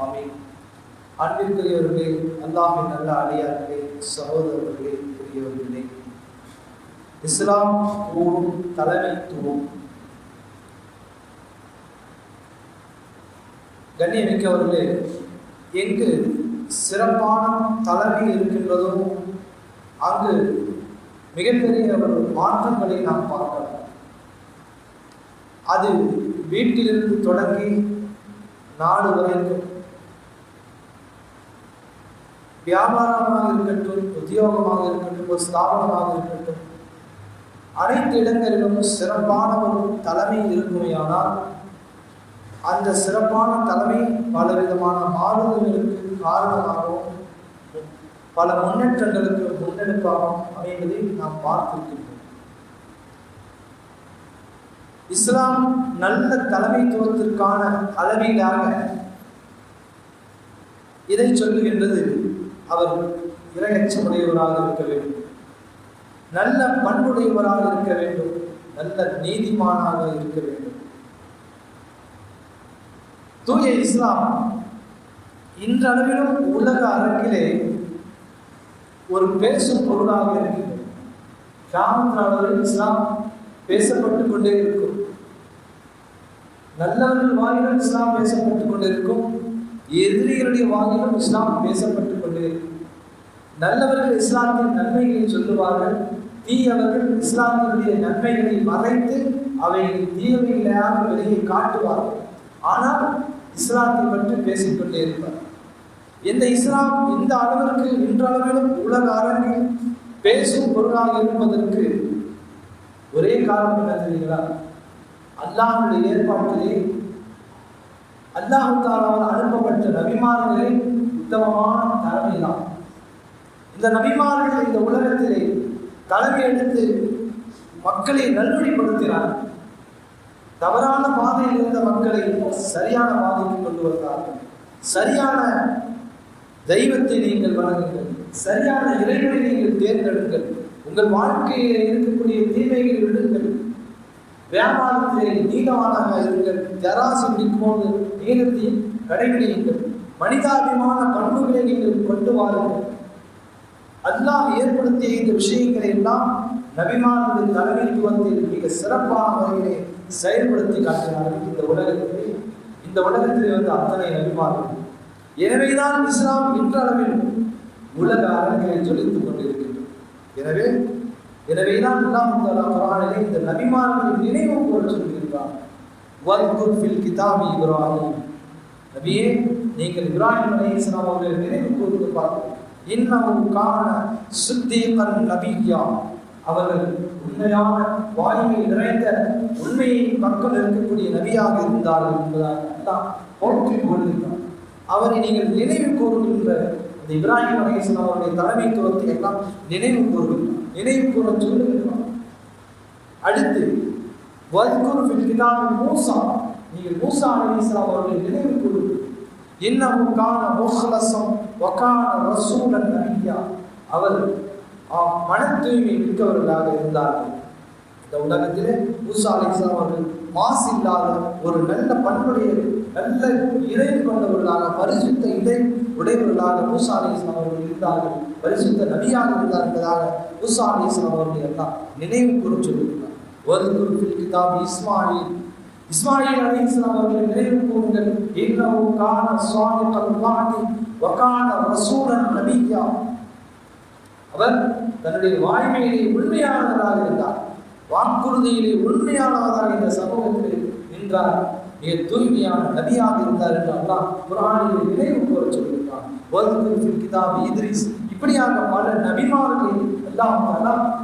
ஆமீன். அன்பிற்குரியவர்களே அல்லாமின் நல்ல அடியார்களே சகோதரர்களே பெரியவர்களே இஸ்லாம் கூறும் தலைமைத்துவம். கண்ணியமிக்கவர்களே எங்கு சிறப்பான தலைமை இருக்கின்றதோ அங்கு மிகப்பெரிய ஒரு மாற்றங்களை நாம் பார்க்கலாம். அது வீட்டிலிருந்து தொடங்கி நாடு வரைக்கும் வியாபாரமாக இருக்கட்டும் உத்தியோகமாக இருக்கட்டும் ஒரு ஸ்தாபனமாக இருக்கட்டும் அனைத்து இடங்களிலும் சிறப்பான ஒரு தலைமை இருக்குமையானால் அந்த சிறப்பான தலைமை பல விதமான மாறுதல்களுக்கு காரணமாகவும் பல முன்னேற்றங்களுக்கு முன்னெடுப்பாகவும் அமைவதை நாம் பார்த்திருக்கின்றோம். இஸ்லாம் நல்ல தலைமைத்துவத்திற்கான அளவீடாக இதை சொல்லுகின்றது அவர் இரையச்சமுடையவராக இருக்க வேண்டும். நல்ல பண்புடையவராக இருக்க வேண்டும். நல்ல நீதிமானாக இருக்க வேண்டும். தூய இஸ்லாம் இன்றளவிலும் உலக அரங்கிலே ஒரு பேசும் பொருளாக இருக்கிறது கிராமத்தில் இஸ்லாம் பேசப்பட்டு கொண்டே இருக்கும். நல்லவர்கள் வாயிலும் இஸ்லாம் பேசப்பட்டு கொண்டிருக்கும். எதிரிகளுடைய வாயிலும் இஸ்லாம் பேசப்பட்டு நல்லவர்கள் இஸ்லாத்தின் நன்மைகளை சொல்லுவார்கள் தீயவர்கள் இஸ்லாத்தினுடைய நன்மைகளை மறைத்து அவை தீயவைகளாக வெளியே காட்டுவார்கள். ஆனால் இஸ்லாத்தை பற்றி பேசிக்கொண்டே இருப்பார். இந்த இஸ்லாம் இந்த அளவிற்கு இன்றளவிலும் உலக அரங்கில் பேசும் பொருளாக இருப்பதற்கு ஒரே காரணம் என்ன தெரியுங்களா? அல்லாஹுடைய ஏற்பாட்டிலே அல்லாஹாலால் அனுப்பப்பட்ட நபிமார்களே உத்தமமான தலைமைதான். இந்த நபிமார்கள் இந்த உலகத்திலே தலைமை எடுத்து மக்களை நல்வழிப்படுத்தினார் தவறான பாதையில் இருந்த மக்களை சரியான பாதைக்கு கொண்டு வந்தார்கள் சரியான தெய்வத்தை நீங்கள் வணங்குங்கள். சரியான இறைவனை நீங்கள் தேர்ந்தெடுங்கள். உங்கள் வாழ்க்கையில் இருக்கக்கூடிய தீமைகள் விடுங்கள். வியாபாரத்திலே நீளமானதாக இருங்கள். தராசு பிடிக்கும்போது நீளத்தை கடைபிடியுங்கள். மனிதாபிமான பண்புகளை நீங்கள் கொண்டு வாருங்கள். அல்லாஹ் ஏற்படுத்திய இந்த விஷயங்களை எல்லாம் அளவிற்கு வந்து மிக சிறப்பான முறையிலே செயல்படுத்தி காட்டினார்கள் இந்த உலகத்திலே இந்த உலகத்திலே வந்து அத்தனை நபிமார்கள். எனவேதான் இஸ்லாம் இன்றளவில் உலக அரங்கை ஜொலித்துக் கொண்டிருக்கின்றது. எனவே எனவேதான் அல்லாஹ் தஆலா குர்ஆனிலே இந்த நபிமார்களை நினைவு கூற சொல்லியிருக்கிறார் வல்குர் ஃபில் கிதாபி இப்ராஹிம். நபியே நீங்கள் இப்ராஹிம் அலைஹிஸ்ஸலாம் அவர்களை நினைவு கூர்ந்து பார்க்கும் இன்னமும் காண சுத்தீகன் நபியா. அவர்கள் உண்மையான வாய்மை நிறைந்த உண்மையை மக்கள் இருக்கக்கூடிய நபியாக இருந்தார்கள் என்பதாக அல்லாஹ் போற்றி கொண்டிருக்கிறார் அவரை நீங்கள் நினைவு கூறுகின்ற இந்த இப்ராஹிம் அலைஹிஸ்ஸலாம் அவருடைய தலைமைத்துவத்தை எல்லாம் நினைவு கூறுகின்றார் நினைவு கூற சொல்லுகின்றார் அடுத்து வல்குரு மூசா. நீங்கள் மூசா அலைஹிஸ்ஸலாம் அவர்களை நினைவு கூறுங்கள் இன்னமும் கான முஹ்லசம் ஒக்கான ரசூலன் நபியா. அவர் மன தூய்மை மிக்கவர்களாக இருந்தார்கள். இந்த உலகத்திலே மூசா அலைஹிஸ்ஸலாம் அவர்கள் மாசு இல்லாத ஒரு நல்ல பண்புடைய நல்ல இறை கொண்டவர்களாக பரிசுத்த இடை உடையவர்களாக மூசா அவர்கள் இருந்தார்கள். பரிசுத்த நபியாக இருந்தார் என்பதாக மூசா அலைஹிஸ்ஸலாம் அவர்கள் எல்லாம் நினைவு கூற சொல்லுகிறார் ஒரு குறிப்பில் கிதாப் இஸ்மாயில் இஸ்மாயில் அலைஹிஸ்ஸலாம் அவர்களை நினைவு கூறுங்கள். இன்னஹு கான சுவாமி வஅதி வ வசூலன் ரசூலன் நபியா. அவர் தன்னுடைய வாய்மையிலே உண்மையானவராக இருந்தார். வாக்குறுதியிலே உண்மையானவராக இந்த சமூகத்தில் நின்றார். மிக தூய்மையான நபியாக இருந்தார் என்று அல்லாஹ் குரானிலே நினைவு கூற சொல்கிறார் வல்குல் கிதாப் இத்ரிஸ். இப்படியாக பல நபிமார்களை எல்லாம்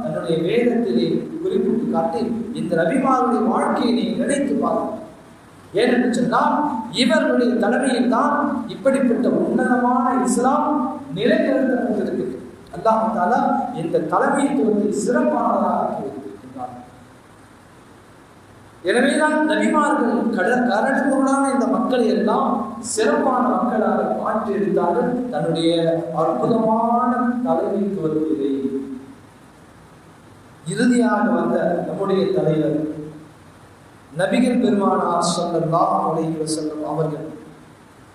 தன்னுடைய வேதத்திலே குறிப்பிட்டு காட்டி இந்த நபிமாருடைய வாழ்க்கையை நீ நினைத்து பாருங்கள் ஏனென்று சொன்னால் இவர்களுடைய தலைமையில் தான் இப்படிப்பட்ட உன்னதமான இஸ்லாம் நிலைநிறுத்தப்பட்டிருக்கிறது. அல்லாஹ் தாலா இந்த தலைமைத்துவத்தை சிறப்பானதாக ஆக்கியிருக்கின்றார் எனவேதான் நபிமார்கள் கடல் கரடு பொருளான இந்த மக்களை எல்லாம் சிறப்பான மக்களாக மாற்றியிருந்தார்கள் தன்னுடைய அற்புதமான தலைமைத்துவத்திலே இறுதியாக வந்த நம்முடைய தலைவர் நபிகள் பெருமானார் சொல்லலாம் அலைஹி வஸல்லம் அவர்கள்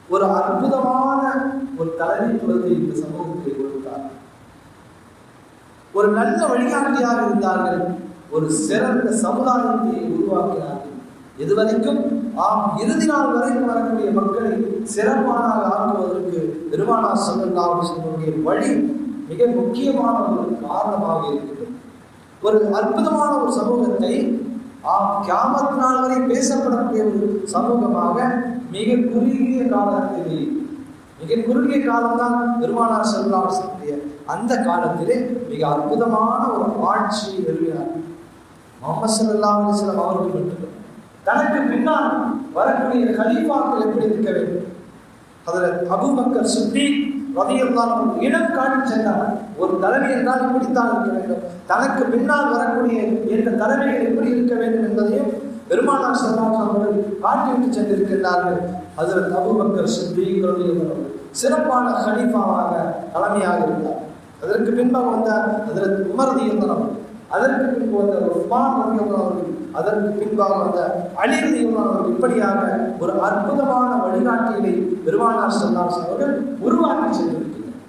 ஒரு அற்புதமான ஒரு தலைமைத்துவத்தை இந்த சமூகத்தில் கொடுத்தார். ஒரு நல்ல வழிகாட்டியாக இருந்தார்கள். ஒரு சிறந்த சமுதாயத்தை உருவாக்கினார்கள் இதுவரைக்கும் ஆம் இறுதி நாள் வரைக்கும் வரக்கூடிய மக்களை சிறப்பானாக ஆக்குவதற்கு பெருமானா சொல்லலாம் சொல்லுடைய வழி மிக முக்கியமான ஒரு காரணமாக இருக்கிறது. ஒரு அற்புதமான ஒரு சமூகத்தை ஆம் கியாமத் நாள் வரை பேசப்படக்கூடிய ஒரு சமூகமாக மிக குறுகிய காலத்திலே மிக குறுகிய காலம்தான் பெருமானார் செல்வார் சொல்லக்கூடிய அந்த காலத்திலே மிக அற்புதமான ஒரு ஆட்சியை நிறுவினார். முகமது சல்லல்லாஹு அலைஹி வஸல்லம் அவர்கள் தனக்கு பின்னால் வரக்கூடிய கலீஃபாக்கள் எப்படி இருக்க வேண்டும்? அதில் அபூபக்கர் சுத்தி ரதியல்லாஹு இடம் காட்டி சென்றார். ஒரு தலைமை என்றால் இப்படித்தான் இருக்க வேண்டும். தனக்கு பின்னால் வரக்கூடிய எந்த தலைமைகள் எப்படி இருக்க வேண்டும் என்பதையும் பெருமானார் சல்லாஹ் அவர்கள் காட்டிவிட்டு சென்றிருக்கின்றார்கள். அதில் அபூபக்கர் சுத்தி ரதியல்லாஹு சிறப்பான கலீஃபாவாக தலைமையாக இருந்தார். அதற்கு பின்பாக வந்த அதில் உமர் ரதியல்லாஹு அதற்கு பின்பு வந்த உஸ்மான் அவர்கள் அதற்கு பின்பாக வந்த அலி அவர்கள் இப்படியாக ஒரு அற்புதமான வழிகாட்டியை பெருமானார் ஸல்லல்லாஹு அவர்கள் உருவாக்கி சென்றிருக்கிறார்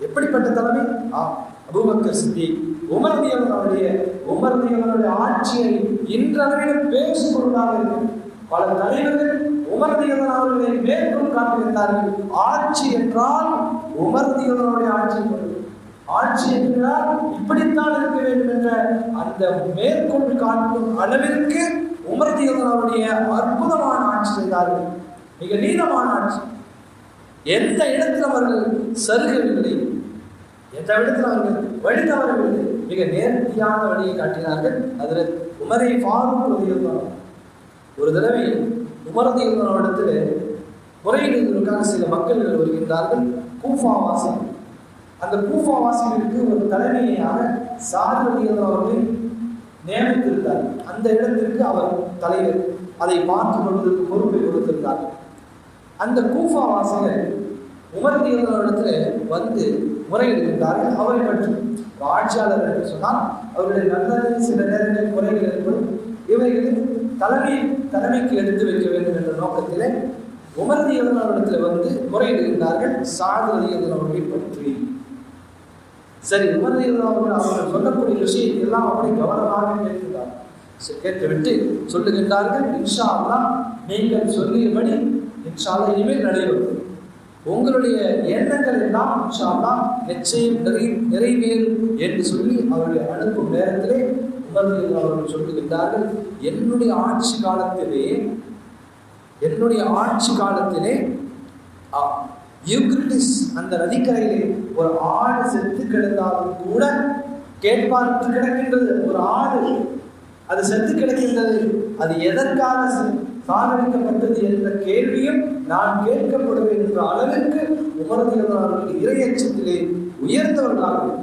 எப்படிப்பட்ட தலைமை? ஆ அபூபக்கர் சித்தி உமர் ரலியல்லாஹுடைய உமர் ஆட்சியை இன்றளவிலும் பேசும் பொருளாக இருக்கும் பல தலைவர்கள் உமர் ரலியல்லாஹு அவர்களை மேற்கொள் காட்டுகின்றார்கள் ஆட்சி என்றால் உமர் ரலியல்லாஹுடைய ஆட்சி பொருள் ஆட்சி என்றால் இப்படித்தான் இருக்க வேண்டும் என்ற அந்த மேற்கொண்டு காட்டும் அளவிற்கு உமர்தியவனுடைய அற்புதமான ஆட்சி செய்தார்கள். மிக நீளமான ஆட்சி. எந்த இடத்தில் அவர்கள் சருகவில்லை எந்த இடத்தில் அவர்கள் வழி தவறவில்லை மிக நேர்த்தியான வழியை காட்டினார்கள். அதில் உமரை ஃபாரூக் ரலியல்லாஹு ஒரு தடவை உமரதிகளுடைய இடத்துல முறையீடுகளுக்காக சில மக்கள் வருகின்றார்கள். கூஃபா வாசல். அந்த கூஃபா வாசிகளுக்கு ஒரு தலைமையாக சாரதி அவர்கள் நியமித்திருந்தார். அந்த இடத்திற்கு அவர் தலைவர். அதை பார்த்து கொள்வதற்கு பொறுப்பை கொடுத்திருந்தார். அந்த கூஃபா வாசிகள் உமர்தியவர்களிடத்துல வந்து முறையிடுகின்றார்கள் அவரை பற்றி ஆட்சியாளர் என்று சொன்னால் அவருடைய நல்லது சில நேரங்களில் முறைகள் ஏற்படும் இவைகளில் தலைமை தலைமைக்கு எடுத்து வைக்க வேண்டும் என்ற நோக்கத்திலே உமர்தியவர்களிடத்தில் வந்து முறையிடுகின்றார்கள். சாததி அவர்களை பற்றி. சரி உமர்தியவர்கள் அவர்கள் அவர்கள் சொல்லக்கூடிய விஷயத்தை எல்லாம் அப்படி கவனமாக கேட்கிறார். சரி, கேட்டுவிட்டு சொல்லுகின்றார்கள் இன்ஷா அல்லாஹ் நீங்கள் சொல்லியபடி இன்ஷா இனிமேல் நடைபெறும். உங்களுடைய எண்ணங்கள் எல்லாம் இன்ஷா நிச்சயம் நிறை நிறைவேறும் என்று சொல்லி அவர்களை அனுப்பும் நேரத்திலே உமர்தியவர்கள் அவர்கள் சொல்லுகின்றார்கள் என்னுடைய ஆட்சி காலத்திலே என்னுடைய ஆட்சி காலத்திலே யூக்ரிட்டிஸ் அந்த நதிக்கரையிலே ஒரு ஆடு செத்து கிடந்தாலும் கூட கேட்பார்த்து கிடக்கின்றது. ஒரு ஆடு அது செத்து கிடக்கின்றது. அது எதற்காக செ- சாகடிக்கப்பட்டது என்ற கேள்வியும் நான் கேட்கப்படுவேன் என்ற அளவிற்கு உமரதியவர்கள் இரையச்சத்திலே உயர்ந்தவர்களாக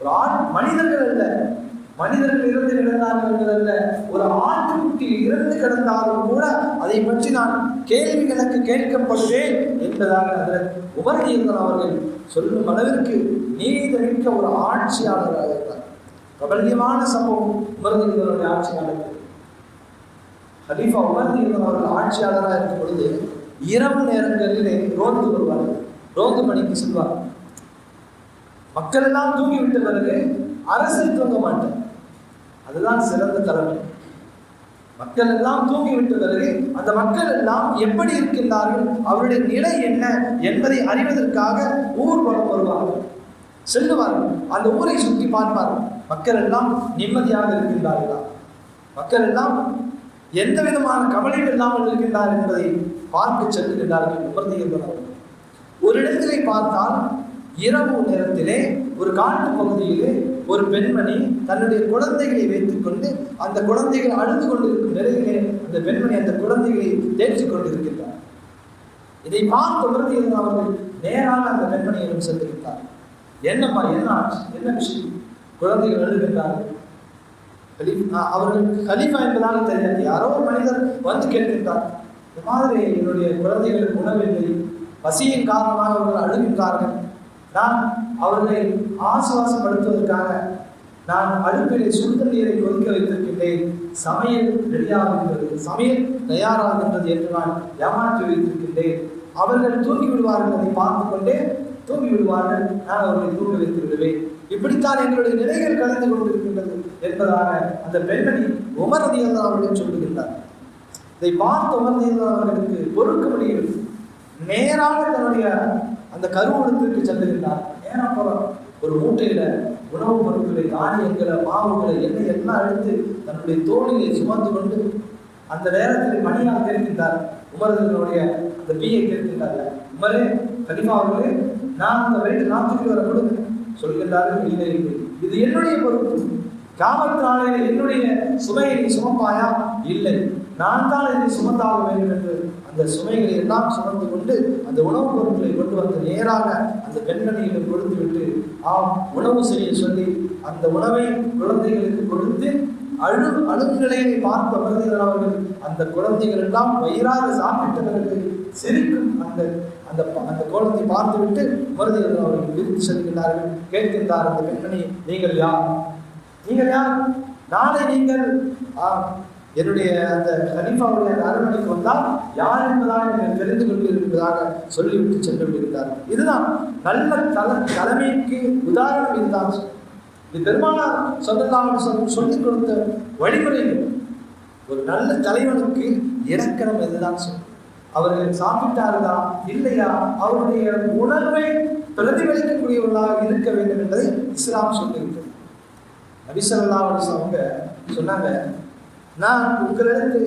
ஒரு ஆண் மனிதர்கள் அல்ல. மனிதர்கள் இறந்து கிடந்தார்கள் அல்ல ஒரு ஆட்டுக்குட்டி இறந்து கிடந்தாலும் கூட அதை பற்றி நான் கேள்வி எனக்கு கேட்கப்படுவேன் என்பதாக அதில் உபரணியந்தன் அவர்கள் சொல்லும் அளவிற்கு நீதிமிக்க ஒரு ஆட்சியாளராக இருந்தார். பிரபல்யமான சம்பவம் உமரணியந்தனுடைய ஆட்சியாளர் ஹலீஃபா உமரணியந்தன் அவர்கள் ஆட்சியாளராக இருக்கும் பொழுது இரவு நேரங்களிலே ரோந்து வருவார்கள் ரோந்து பணிக்கு செல்வார். மக்கள் எல்லாம் தூங்கி விட்ட பிறகு அரசு தூங்க மாட்டேன் அதுதான் சிறந்த தலைமை. மக்கள் எல்லாம் தூங்கி பிறகு அந்த மக்கள் எல்லாம் எப்படி இருக்கின்றார்கள்? அவருடைய நிலை என்ன என்பதை அறிவதற்காக ஊர்வலம் வருவார்கள் செல்லுவார்கள். அந்த ஊரை சுற்றி பார்ப்பார்கள். மக்கள் எல்லாம் நிம்மதியாக இருக்கின்றார்களா? மக்கள் எல்லாம் எந்த விதமான கவலையும் இல்லாமல் இருக்கின்றார் என்பதை பார்க்க செல்லுகின்றார்கள் உமர்ந்திருந்தவர்கள் ஒரு இடத்திலே பார்த்தால் இரவு நேரத்திலே ஒரு காட்டு பகுதியிலே ஒரு பெண்மணி தன்னுடைய குழந்தைகளை வைத்துக்கொண்டு அந்த குழந்தைகள் அழுது கொண்டிருக்கும் நிலையிலே அந்த பெண்மணி அந்த குழந்தைகளை தேற்றிக் கொண்டிருக்கின்றார். இதை பார்த்து உமர்ந்திருந்த அவர்கள் நேராக அந்த பெண்மணியிடம் சென்றிருந்தார் என்னம்மா என்ன ஆச்சு? என்ன விஷயம்? குழந்தைகள் அழுகின்றார்கள். அவர்களுக்கு கலிஃபா என்பதாக தெரியாது. யாரோ ஒரு மனிதர் வந்து கேட்கின்றார். இந்த மாதிரி என்னுடைய குழந்தைகளுக்கு உணவில்லை பசியின் காரணமாக அவர்கள் அழுகின்றார்கள். நான் அவர்களை ஆசுவாசப்படுத்துவதற்காக நான் அடுப்பிலே சுடுதண்ணீரை நீரை கொதிக்க வைத்திருக்கின்றேன். சமையல் ரெடியாகின்றது. சமையல் தயாராகின்றது என்று நான் ஏமாற்றி வைத்திருக்கின்றேன். அவர்கள் தூங்கி விடுவார்கள் அதை பார்த்து கொண்டே தூங்கி விடுவார்கள் நான் அவர்களை தூங்க வைத்து விடுவேன். இப்படித்தான் எங்களுடைய நிலைகள் கலந்து கொண்டிருக்கின்றது என்பதாக அந்த பெண்மணி உமரதி அவர்களிடம் சொல்லுகின்றார். இதை பார்த்து உமரதி அவர்களுக்கு பொறுக்க முடியும் நேராக தன்னுடைய அந்த கருவூலத்திற்கு செல்லுகின்றார் நேரா ஒரு மூட்டையில உணவுப் பொருட்களை தானியங்களை மாவுகளை எண்ணெய் எல்லாம் எடுத்து தன்னுடைய தோழியை சுமந்து கொண்டு அந்த நேரத்தில் பணியாக இருக்கின்றார். உமரதனுடைய அந்த பீயை கேட்கின்றார்கள் உமரே கனிமா அவர்களே நான் அந்த வயிற்று நாட்டுக்கு வர கொடுங்க சொல்கின்றார்கள் இல்லை இல்லை இது என்னுடைய பொறுப்பு. காமத்து நாளையில என்னுடைய சுமையை நீ சுமப்பாயா? இல்லை. நான் தான் இதை சுமந்தாக வேண்டும் என்று அந்த சுமைகளை எல்லாம் சுமந்து கொண்டு அந்த உணவுப் பொருட்களை கொண்டு வந்து நேராக அந்த பெண்மணியிடம் கொடுத்து விட்டு ஆம் உணவு செய்ய சொல்லி அந்த உணவை குழந்தைகளுக்கு கொடுத்து அழு அழுநிலையை பார்த்த மருதிகள் அவர்கள் அந்த குழந்தைகள் எல்லாம் வயிறாக சாப்பிட்ட பிறகு சிரிக்கும் அந்த அந்த அந்த கோலத்தை பார்த்துவிட்டு மருதிகள் அவர்கள் விரித்து செல்கின்றார்கள். கேட்கின்றார் அந்த பெண்மணி நீங்கள் யார்? நீங்கள் யார்? நாளை நீங்கள் ஆ, என்னுடைய அந்த ஹனீஃபாவுடைய அரண்மனைக்கு வந்தால் யார் என்பதாக நீங்கள் தெரிந்து கொண்டிருப்பதாக சொல்லிவிட்டு சென்று விடுகிறார்கள் இதுதான் நல்ல தல தலைமைக்கு உதாரணம் இதுதான் இது பெருமானார் சொல்லலாம் சொல்லிக் கொடுத்த வழிமுறைகள். ஒரு நல்ல தலைவனுக்கு இலக்கணம் இதுதான் சொல்லும் அவர்கள் சாப்பிட்டார்களா இல்லையா அவருடைய உணர்வை பிரதிபலிக்கக்கூடியவர்களாக இருக்க வேண்டும் என்பதை இஸ்லாம் சொல்லியிருக்கிறது நபிசல்லா அவங்க சொன்னாங்க நான் உங்களிடத்து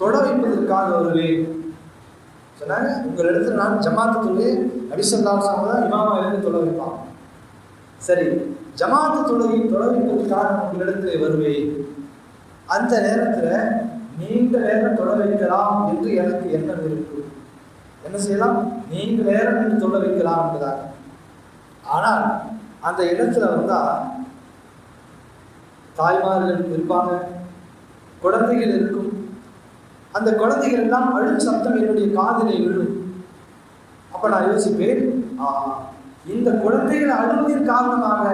தொட வைப்பதற்காக வருவேன். சொன்னாங்க உங்களிடத்தில் நான் ஜமாத்து தொழுகை நபிசல்லா தான் இமாமா இருந்து தொட வைப்பான். சரி ஜமாத்து தொழுகை தொட வைப்பதற்காக உங்களிடத்தில் வருவேன். அந்த நேரத்தில் நீண்ட நேரம் தொட வைக்கலாம் என்று எனக்கு எண்ணம் இருக்கு. என்ன செய்யலாம்? நீண்ட நேரம் என்று தொட வைக்கலாம் என்பதாக ஆனால் அந்த இடத்துல வந்தால் தாய்மார்கள் இருப்பாங்க. குழந்தைகள் இருக்கும். அந்த குழந்தைகள் எல்லாம் அழும் சத்தம் என்னுடைய காதலை விழும். அப்ப நான் யோசிப்பேன் ஆ, இந்த குழந்தைகள் அழுவதின் காரணமாக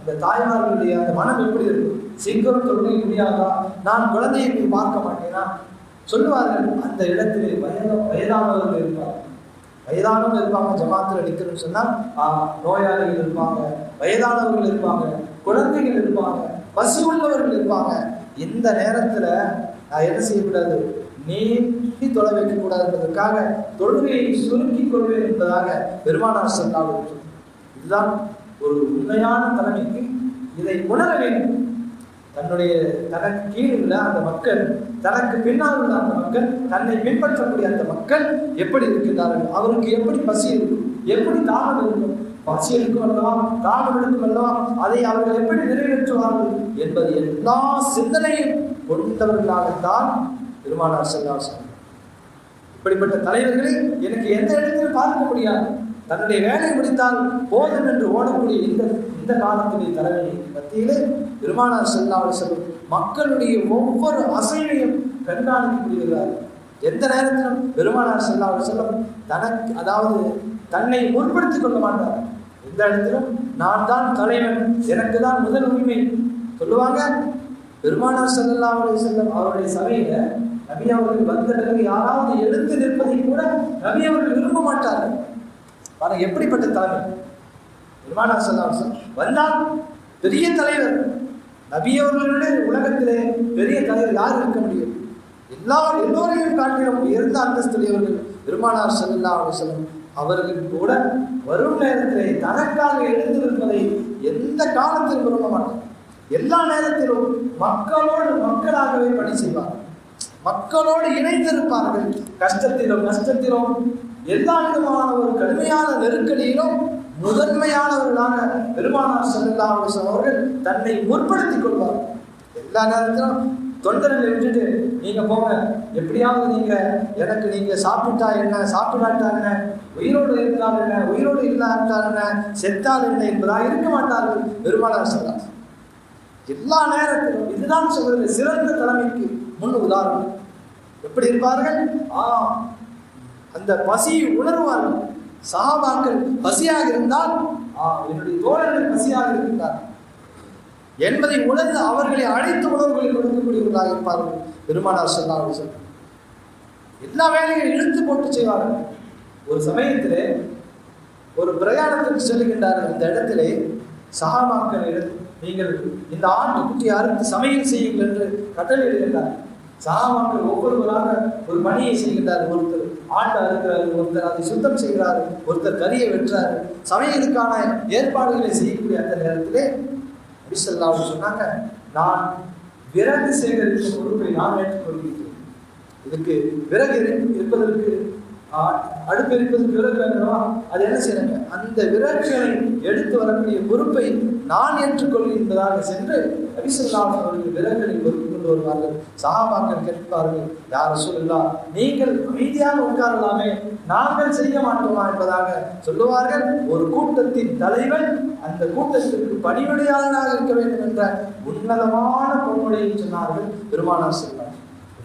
இந்த தாய்மார்களுடைய அந்த மனம் எப்படி இருக்கும்? சீக்கிரம் தொழில் முடியாதா? நான் குழந்தையை போய் பார்க்க மாட்டேனா? சொல்லுவார்கள் அந்த இடத்திலே வயத வயதானவர்கள் இருப்பார் வயதானவங்க இருப்பாங்க ஜமாத்தில் நிற்கணும்னு சொன்னால் நோயாளிகள் இருப்பாங்க வயதானவர்கள் இருப்பாங்க குழந்தைகள் இருப்பாங்க பசி உள்ளவர்கள் இருப்பாங்க. இந்த நேரத்துல நான் என்ன செய்யக்கூடாது? நீட்டி தொலை வைக்க கூடாது என்பதற்காக தொழுகையை சுருக்கிக் கொள்வேன் என்பதாக பெருமானார் சொன்னால் இதுதான் ஒரு உண்மையான தலைமைக்கு இதை உணர வேண்டும். தன்னுடைய தனக்கு கீழ் உள்ள அந்த மக்கள் தனக்கு பின்னால் உள்ள அந்த மக்கள் தன்னை பின்பற்றக்கூடிய அந்த மக்கள் எப்படி இருக்கின்றார்கள்? அவருக்கு எப்படி பசி இருக்கும்? எப்படி தாகம் இருக்கும்? பசி இருக்கும் தாகம் இருக்கும் அதை அவர்கள் எப்படி நிறைவேற்றுவார்கள் என்பது எல்லா சிந்தனையும் கொடுத்தவர்களாகத்தான் பெருமானார் செல்லாசன் இப்படிப்பட்ட தலைவர்களை எனக்கு எந்த இடத்திலும் பார்க்க முடியாது. தன்னுடைய வேலை முடித்தால் போதும் என்று ஓடக்கூடிய இந்த இந்த காலத்துடைய தலைவரை மத்தியிலே பெருமானார் செல்லாமல் செல்லும் மக்களுடைய ஒவ்வொரு அசைவையும் கண்காணிக்கப்படுகிறார் எந்த நேரத்திலும் பெருமானார் செல்லாமல் செல்லும் தனக்கு அதாவது தன்னை முற்படுத்திக் கொள்ள மாட்டார். எந்த இடத்திலும் நான் தான் தலைவன். எனக்கு தான் முதல் உரிமை. சொல்லுவாங்க பெருமானார் செல்லல்லா செல்லும் அவருடைய சபையில நபி அவர்கள் வந்த பிறகு யாராவது எழுந்து நிற்பதை கூட நபி அவர்கள் விரும்ப மாட்டார்கள். பாருங்க எப்படிப்பட்ட தலைவர் பெருமானார் செல்லம் வந்தால் பெரிய தலைவர். நபி அவர்களுடைய உலகத்திலே பெரிய தலைவர் யார் இருக்க முடியும் எல்லா எல்லோரையும் காட்டிலும் உயர்ந்த அந்தஸ்துடையவர்கள் பெருமானார் செல்லல்லா செல்லும் அவர்கள் கூட வரும் நேரத்திலே தனக்காக எழுந்து நிற்பதை எந்த காலத்தில் விரும்ப மாட்டார். எல்லா நேரத்திலும் மக்களோடு மக்களாகவே பணி செய்வார். மக்களோடு இணைந்திருப்பார்கள். கஷ்டத்திலும் நஷ்டத்திலும் எல்லா விதமான ஒரு கடுமையான நெருக்கடியிலும் முதன்மையானவர்களாக பெருமானார் செல்லாமல் அவர்கள் தன்னை முற்படுத்திக் கொள்வார் எல்லா நேரத்திலும் தொண்டர்களை விட்டுட்டு நீங்கள் போங்க. எப்படியாவது நீங்கள் எனக்கு நீங்கள் சாப்பிட்டா என்ன? சாப்பிடாட்டா என்ன? உயிரோடு இருந்தால் என்ன? உயிரோடு இல்லாட்டால் என்ன? செத்தால் என்ன என்பதாக இருக்க மாட்டார்கள். பெருமானார் சொல்லார் எல்லா நேரத்திலும் இதுதான் சொல்வது சிறந்த தலைமைக்கு முன் உதாரணம். எப்படி இருப்பார்கள்? ஆ அந்த பசியை உணர்வார்கள். சகாபாக்கள் பசியாக இருந்தால் ஆ என்னுடைய தோழர்கள் பசியாக இருக்கின்றார்கள் என்பதை உணர்ந்து அவர்களை அழைத்து உணவுகளை கொடுக்கக்கூடியவர்களாக இருப்பார்கள். பெருமானார் சொன்னார்கள் எல்லா வேலையும் இழுத்து போட்டு செய்வார்கள். ஒரு சமயத்தில் ஒரு பிரயாணத்திற்கு செல்கின்றார்கள். அந்த இடத்திலே சகாபாக்கள் நீங்கள் இந்த ஆட்டுக்குட்டி அறுத்து சமையல் செய்யுங்கள் என்று கட்டளையிடுகின்றார் சகாபாக்கள் ஒவ்வொருவராக ஒரு பணியை செய்கின்றார் ஒருத்தர் ஆட்டை அறுக்கிறார் ஒருத்தர் அதை சுத்தம் செய்கிறார் ஒருத்தர் கறியை வெற்றார் சமையலுக்கான ஏற்பாடுகளை செய்யக்கூடிய அந்த நேரத்திலே நபிசல்லாவும் சொன்னாங்க நான் விறகு சேகரிக்கும் பொறுப்பை நான் ஏற்றுக்கொள்கிறேன். இதுக்கு விறகு இருப்பதற்கு ஆ- அடுப்பு இருப்பது விறகு வேணுமா அது என்ன செய்யறாங்க? அந்த விறகுகளை எடுத்து வரக்கூடிய பொறுப்பை நான் ஏற்றுக்கொள்கின்றதாக சென்று நபிசல்லாம் அவர்கள் விறகுகளை பொறுப்பு கொண்டு வருவார்கள். சகாபாக்கள் கேட்பார்கள் யார் சொல்லா நீங்கள் அமைதியாக உட்காரலாமே நாங்கள் செய்ய மாட்டோமா? என்பதாக சொல்லுவார்கள். ஒரு கூட்டத்தின் தலைவன் அந்த கூட்டத்திற்கு பணிவிடையாளனாக இருக்க வேண்டும் என்ற உன்னதமான பொன்முறையை சொன்னார்கள் பெருமானார் சொன்னார்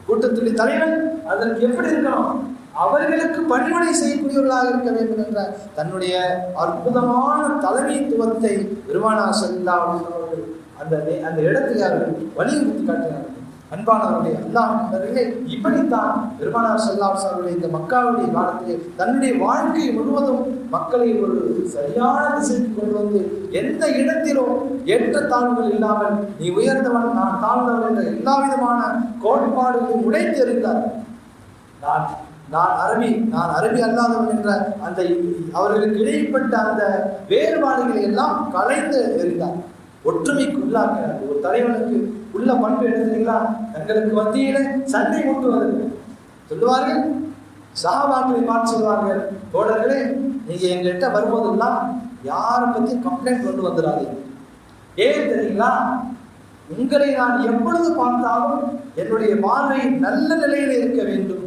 கூட்டத்துடைய தலைவன் அதற்கு எப்படி இருக்கணும்? அவர்களுக்கு பணிவிடை செய்யக்கூடியவர்களாக இருக்க வேண்டும் என்ற தன்னுடைய அற்புதமான தலைமைத்துவத்தை பெருமானார் செல்லா அவர்கள் அந்த நே- அந்த இடத்துல அவர்கள் வலியுறுத்தி காட்டினார்கள். அன்பானவருடைய அல்லாஹே இப்படித்தான் பெருமானார் செல்லாஸ் சாருடைய இந்த மக்காவுடைய காலத்திலே தன்னுடைய வாழ்க்கை முழுவதும் மக்களை ஒரு சரியான திசைக்கு கொண்டு வந்து எந்த இடத்திலும் ஏற்ற தாழ்வுகள் இல்லாமல் நீ உயர்ந்தவன் நான் தாழ்ந்தவன் என்ற எல்லா விதமான கோட்பாடுகளையும் உடைத்து எறிந்தார். நான் நான் அரபி நான் அரபி அல்லாதவன் என்ற அந்த அவர்களுக்கு இடைப்பட்ட அந்த வேறுபாடுகளை எல்லாம் கலைந்து எறிந்தார். ஒற்றுமைக்கு உள்ளாக்கிறார் ஒரு தலைவனுக்கு உள்ள பண்பு எடுத்தீங்களா தங்களுக்கு மத்தியில சண்டை மூட்டுவது சொல்லுவார்கள் சகாபாக்களை பார்த்து சொல்வார்கள் தோழர்களே நீங்க எங்ககிட்ட வரும்போதெல்லாம் யாரை பத்தி கம்ப்ளைண்ட் கொண்டு வந்துடாதீங்க ஏன் தெரியுங்களா? உங்களை நான் எப்பொழுது பார்த்தாலும் என்னுடைய பார்வை நல்ல நிலையில இருக்க வேண்டும்.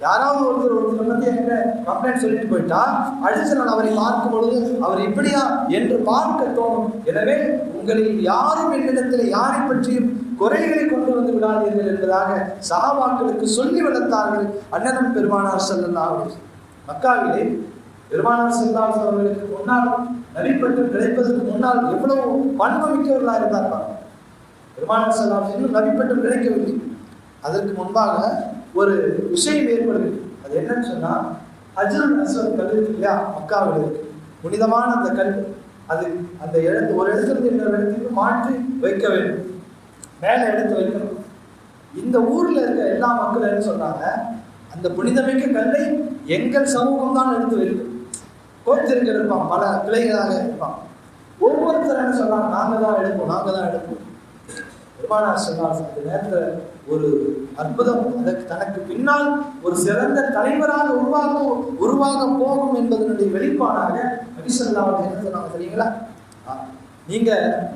யாராவது ஒருத்தர் ஒருத்தர் வந்து எங்க கம்ப்ளைண்ட் சொல்லிட்டு போயிட்டா அடுத்த நாள் அவரை பார்க்கும் பொழுது அவர் இப்படியா என்று பார்க்க தோணும். எனவே உங்களில் யாரும் என்னிடத்தில் யாரை பற்றியும் குறைகளை கொண்டு வந்து விடாதீர்கள் என்பதாக சகாபாக்களுக்கு சொல்லி வளர்த்தார்கள் அன்னதம் பெருமானார் செல்லலாம் மக்காவிலே பெருமானார் செல்லாஸ் அவர்களுக்கு முன்னால் நபிப்பட்டு கிடைப்பதற்கு முன்னால் எவ்வளவு பண்புமிக்கவர்களாக இருந்தார்கள் பெருமானார் செல்லாஸ் இன்னும் நபிப்பட்டு கிடைக்கவில்லை அதற்கு முன்பாக ஒரு விஷயம் ஏற்படுது அது என்னன்னு சொன்னா அஜுரன் அஸ்வத் கல் இருக்கு இல்லையா? மக்காவில் இருக்கு. புனிதமான அந்த கல். அது அந்த இடத்து ஒரு இடத்துல இருந்து இன்னொரு இடத்துக்கு மாற்றி வைக்க வேண்டும். மேலே எடுத்து வைக்கணும். இந்த ஊர்ல இருக்க எல்லா மக்களும் என்ன சொல்றாங்க? அந்த புனிதமிக்க கல்லை எங்கள் சமூகம் தான் எடுத்து வைக்கும். கோத்திருக்க இருப்பான் பல கிளைகளாக இருப்பான் ஒவ்வொருத்தர் என்ன சொல்றாங்க? நாங்க தான் எடுப்போம் நாங்க தான் எடுப்போம். பெருமானார் சொன்னார் அந்த நேரத்தில் ஒரு அற்புதம் அதற்கு தனக்கு பின்னால் ஒரு சிறந்த தலைவராக உருவாக உருவாக போகும் என்பதனுடைய வெளிப்பாடாக நபிசல்லாவது என்ன சொன்னாங்க சரிங்களா நீங்க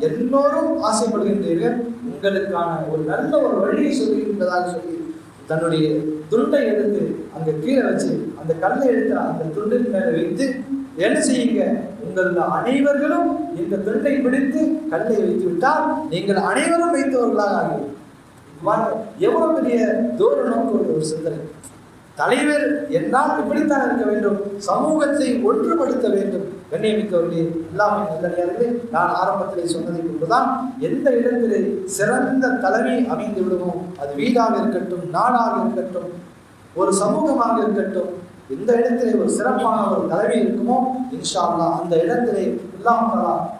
எல்லோரும் ஆசைப்படுகின்றீர்கள் உங்களுக்கான ஒரு நல்ல ஒரு வழியை சொல்லுகின்றதாக சொல்லி தன்னுடைய துண்டை எடுத்து அங்க கீழே வச்சு அந்த கல்லை எடுத்து அந்த துண்டின் மேல வைத்து என்ன செய்யுங்க? உங்கள் அனைவர்களும் இந்த பெண்ணை பிடித்து கல்லை வைத்து விட்டால் நீங்கள் அனைவரும் வைத்தவர்களாக ஆகிவிடும் எவ்வளவு பெரிய தூர நோக்கு ஒரு சிந்தனை. தலைவர் என்னால் இப்படித்தான் இருக்க வேண்டும். சமூகத்தை ஒன்றுபடுத்த வேண்டும். கண்ணியமிக்கவர்களே எல்லாமே நல்லடியார்களே நான் ஆரம்பத்திலே சொன்னதை கொண்டுதான் எந்த இடத்திலே சிறந்த தலைமை அமைந்து விடுமோ அது வீடாக இருக்கட்டும் நாடாக இருக்கட்டும் ஒரு சமூகமாக இருக்கட்டும் எந்த இடத்திலே ஒரு சிறப்பான ஒரு தலைவி இருக்குமோ? இன்ஷால்லா அந்த இடத்திலே அல்லாஹ்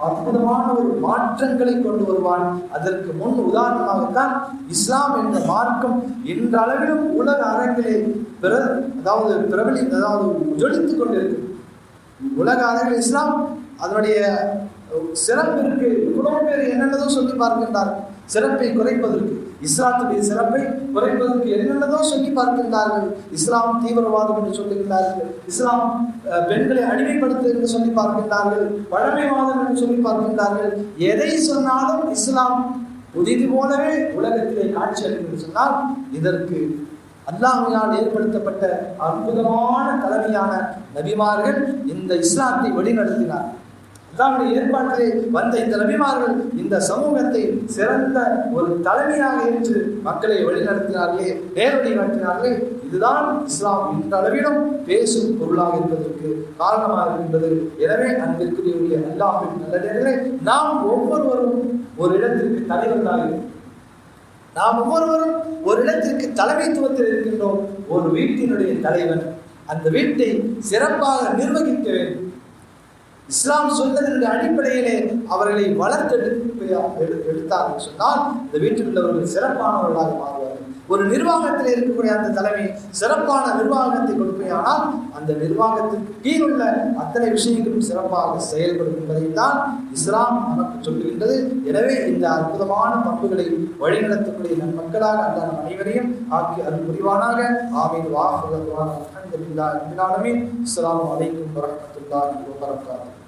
அற்புதமான ஒரு மாற்றங்களை கொண்டு வருவான். அதற்கு முன் உதாரணமாகத்தான் இஸ்லாம் என்ற மார்க்கம் இன்றளவிலும் உலக அரங்கிலே பிற அதாவது பிரபலி அதாவது ஜொலித்து கொண்டிருக்கு உலக அரங்கில் இஸ்லாம் அதனுடைய சிறப்பிற்கு இவ்வளவு பேர் என்னென்னதோ சொல்லி பார்க்கின்றார் சிறப்பை குறைப்பதற்கு. இஸ்லாத்துடைய சிறப்பை குறைப்பதற்கு என்னென்னதோ சொல்லி பார்க்கின்றார்கள். இஸ்லாம் தீவிரவாதம் என்று சொல்லுகின்றார்கள். இஸ்லாம் பெண்களை அடிமைப்படுத்து என்று சொல்லி பார்க்கின்றார்கள். பழமைவாதம் என்று சொல்லி பார்க்கின்றார்கள். எதை சொன்னாலும் இஸ்லாம் புதிது போலவே உலகத்திலே காட்சி அளிக்கும் சொன்னால் இதற்கு அல்லாஹினால் ஏற்படுத்தப்பட்ட அற்புதமான தலைமையான நபிமார்கள் இந்த இஸ்லாத்தை வழிநடத்தினார் அல்லாஹ்வுடைய ஏற்பாட்டிலே வந்த இந்த நபிமார்கள் இந்த சமூகத்தை சிறந்த ஒரு தலைமையாக ஏற்று மக்களை வழிநடத்தினார்களே நேரடி நடத்தினார்களே. இதுதான் இஸ்லாம் இன்றளவிலும் பேசும் பொருளாக இருப்பதற்கு காரணமாக இருக்கின்றது எனவே அன்பிற்குரிய அல்லாஹின் நல்லதே நாம் ஒவ்வொருவரும் ஒரு இடத்திற்கு தலைவர்களாக நாம் ஒவ்வொருவரும் ஒரு இடத்திற்கு தலைமைத்துவத்தில் இருக்கின்றோம். ஒரு வீட்டினுடைய தலைவன் அந்த வீட்டை சிறப்பாக நிர்வகிக்க வேண்டும். இஸ்லாம் சொன்னதற்கு அடிப்படையிலே அவர்களை வளர்த்தெடுத்து எடு- எடுத்தார்கள் சொன்னால் இந்த வீட்டில் உள்ளவர்கள் சிறப்பானவர்களாக மாறுவார்கள். ஒரு நிர்வாகத்தில் இருக்கக்கூடிய அந்த தலைமை சிறப்பான நிர்வாகத்தை கொடுப்பேயானால் அந்த நிர்வாகத்திற்கு கீழ் உள்ள அத்தனை விஷயங்களும் சிறப்பாக செயல்படும் என்பதைத்தான் இஸ்லாம் நமக்கு சொல்லுகின்றது. எனவே இந்த அற்புதமான பண்புகளை வழிநடத்தக்கூடிய நம் மக்களாக அந்த நம் அனைவரையும் ஆக்கி அருள் புரிவானாக. ஆமீன். வாஹ் அல்ஹம்துலில்லாஹி ரப்பில் ஆலமீன். அஸ்ஸலாமு அலைக்கும் வரஹ்மத்துல்லாஹி வபரகாத்துஹு